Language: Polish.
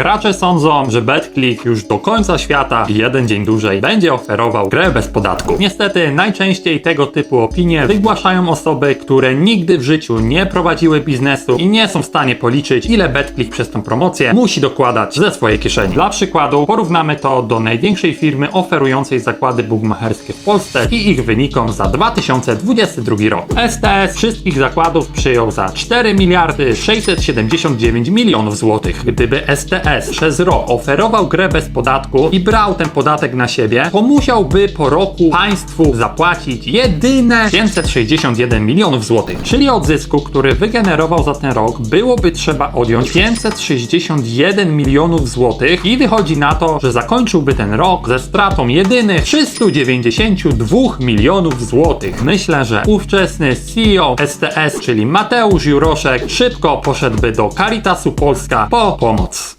gracze sądzą, że BetClick już do końca świata i jeden dzień dłużej będzie oferował grę bez podatku. Niestety najczęściej tego typu opinie wygłaszają osoby, które nigdy w życiu nie prowadziły biznesu i nie są w stanie policzyć, ile BetClick przez tą promocję musi dokładać ze swojej kieszeni. Dla przykładu porównamy to do największej firmy oferującej zakłady bugmacherskie w Polsce i ich wynikom za 2022 rok. STS wszystkich zakładów przyjął za 4 miliardy 679 milionów złotych. Gdyby STS przez rok oferował grę bez podatku i brał ten podatek na siebie, to musiałby po roku państwu zapłacić jedyne 561 milionów złotych. Czyli od zysku, który wygenerował za ten rok, byłoby trzeba odjąć 561 milionów złotych i wychodzi na to, że zakończyłby ten rok ze stratą jedynych 392 milionów złotych. Myślę, że ówczesny CEO STS, czyli Mateusz Juroszek, szybko poszedłby do Caritasu Polska po pomoc.